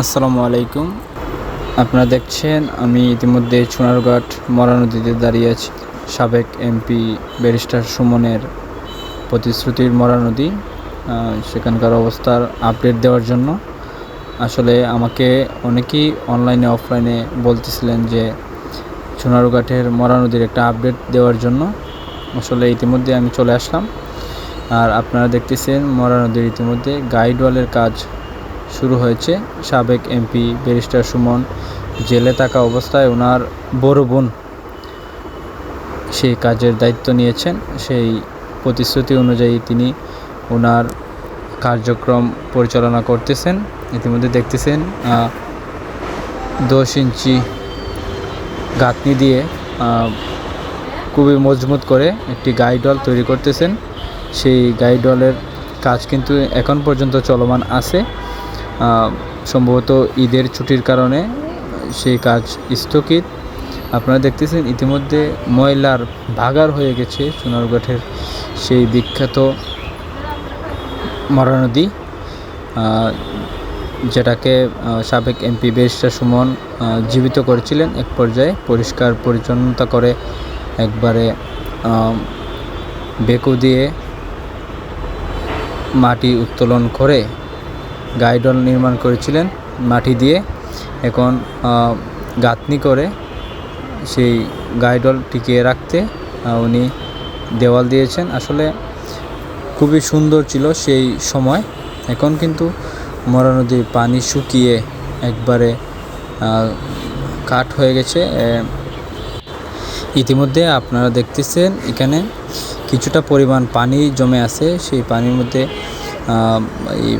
আসসালামু আলাইকুম। আপনারা দেখছেন, আমি ইতিমধ্যে সোনারঘাট মরা নদীতে দাঁড়িয়ে আছি। সাবেক এমপি ব্যারিস্টার সুমনের প্রতিশ্রুতির মরা নদী সেখানকার অবস্থার আপডেট দেওয়ার জন্য। আসলে আমাকে অনেকেই অনলাইনে, অফলাইনে বলতেছিলেন যে সোনারঘাটের মরা নদীর একটা আপডেট দেওয়ার জন্য। আসলে ইতিমধ্যে আমি চলে আসলাম। আর আপনারা দেখতেছেন, মরা নদীর ইতিমধ্যে গাইড ওয়ালের কাজ শুরু হয়েছে। সাবেক এমপি ব্যারিস্টার সুমন জেলে থাকা অবস্থায় ওনার বড় বোন সেই কাজের দায়িত্ব নিয়েছেন। সেই প্রতিশ্রুতি অনুযায়ী তিনি ওনার কার্যক্রম পরিচালনা করতেছেন। ইতিমধ্যে দেখতেছেন দশ ইঞ্চি গাঁথনি দিয়ে খুবই মজবুত করে একটি গাইডল তৈরি করতেছেন। সেই গাইডলের কাজ কিন্তু এখন পর্যন্ত চলমান আছে। সম্ভবত ঈদের ছুটির কারণে সেই কাজ স্থগিত। আপনারা দেখতেছেন, ইতিমধ্যে ময়লার ভাগার হয়ে গেছে সোনারঘাটের সেই বিখ্যাত মরা নদী যেটাকে সাবেক এমপি ব্যারিস্টার সুমন জীবিত করেছিলেন এক পর্যায়ে। পরিষ্কার পরিচ্ছন্নতা করে একবারে বেকু দিয়ে মাটি উত্তোলন করে গাইডল নির্মাণ করেছিলেন মাটি দিয়ে। এখন গাঁথনি করে সেই গাইডল টিকিয়ে রাখতে উনি দেওয়াল দিয়েছেন। আসলে খুবই সুন্দর ছিল সেই সময়। এখন কিন্তু মরা নদীর পানি শুকিয়ে একবারে কাঠ হয়ে গেছে। ইতিমধ্যে আপনারা দেখতেছেন এখানে কিছুটা পরিমাণ পানি জমে আছে। সেই পানির মধ্যে এই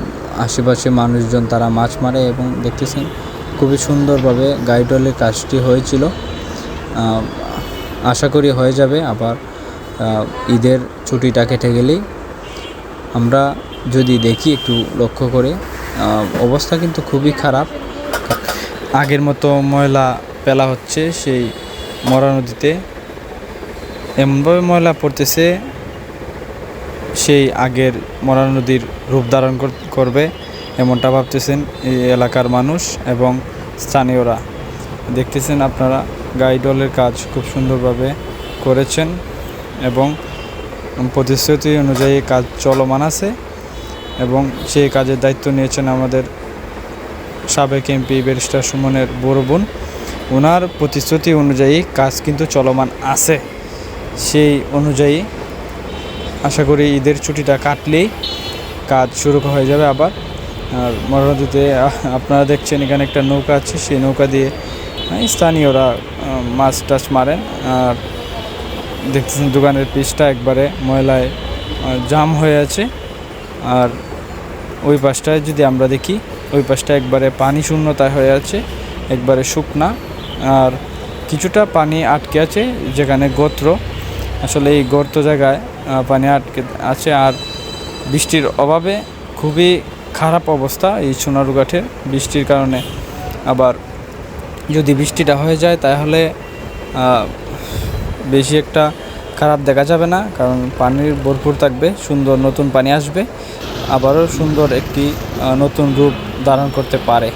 আশেপাশে মানুষজন তারা মাছ মারে এবং দেখতেছেন খুবই সুন্দরভাবে গাইডলের কাজটি হয়েছিল। আশা করি হয়ে যাবে, আবার ঈদের ছুটিটা কেটে গেলেই। আমরা যদি দেখি একটু লক্ষ্য করে অবস্থা কিন্তু খুবই খারাপ। আগের মতো ময়লা ফেলা হচ্ছে সেই মরা নদীতে। এমনভাবে ময়লা পড়তেছে সেই আগের মরা নদীর রূপ ধারণ কর- করবে এমনটা ভাবতেছেন এই এলাকার মানুষ এবং স্থানীয়রা। দেখতেছেন আপনারা গাইডলের কাজ খুব সুন্দরভাবে করেছেন এবং প্রতিশ্রুতি অনুযায়ী কাজ চলমান আছে এবং সেই কাজের দায়িত্ব নিয়েছেন আমাদের সাবেক এমপি ব্যারিস্টার সুমনের বড় বোন। ওনার প্রতিশ্রুতি অনুযায়ী কাজ কিন্তু চলমান আছে। সেই অনুযায়ী আশা করি ঈদের ছুটিটা কাটলেই কাজ শুরু হয়ে যাবে আবার। আর মরা নদীতে আহ, আপনারা দেখছেন এখানে একটা নৌকা আছে সেই নৌকা দিয়ে স্থানীয়রা মাছ টাছ মারেন। আর দেখতেছেন দোকানের পিচটা একবারে ময়লায় জাম হয়ে আছে। আর ওই পাশটায় যদি আমরা দেখি ওই পাশটা একবারে পানি শূন্যতায় হয়ে আছে একবারে শুকনা। আর কিছুটা পানি আটকে আছে যেখানে গোত্র আসলে এই গর্ত জায়গায় পানি আটকে আছে আর বৃষ্টির অভাবে খুবই খারাপ অবস্থা এই সোনারুঘাটের বৃষ্টির কারণে। আবার যদি বৃষ্টিটা হয়ে যায় তাহলে বেশি একটা খারাপ দেখা যাবে না, কারণ পানির ভরপুর থাকবে, সুন্দর নতুন পানি আসবে, আবারও সুন্দর একটি নতুন রূপ ধারণ করতে পারে।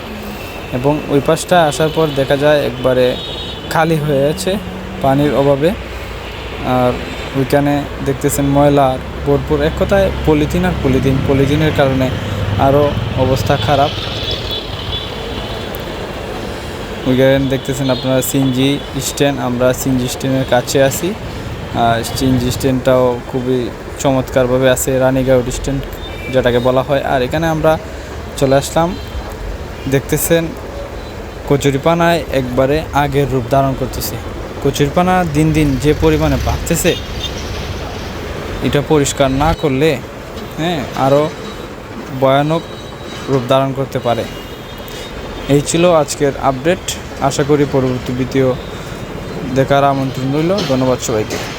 এবং ওই পাশটা আসার পর দেখা যায় একবারে খালি হয়ে আছে পানির অভাবে। আর ওইখানে দেখতেছেন ময়লা ভরপুর। এক কথায় পলিথিন আর পলিথিন, পলিথিনের কারণে আরও অবস্থা খারাপ। ওইখানে দেখতেছেন আপনারা সিনজি স্ট্যান্ড, আমরা সিনজি স্ট্যান্ডের কাছে আছি। আর সিনজি স্ট্যান্ডটাও খুবই চমৎকারভাবে আছে, রানীগাঁও স্ট্যান্ড যেটাকে বলা হয়। আর এখানে আমরা চলে আসলাম, দেখতেছেন কচুরিপানায় একবারে আগের রূপ ধারণ করতেছে। কচুরিপানা দিন দিন যে পরিমাণে বাড়তেছে এটা পরিষ্কার না করলে হ্যাঁ আরও ভয়ানক রূপ ধারণ করতে পারে। এই ছিল আজকের আপডেট আশা করি পরবর্তী ভিডিও দেখার আমন্ত্রণ রইল। ধন্যবাদ সবাইকে।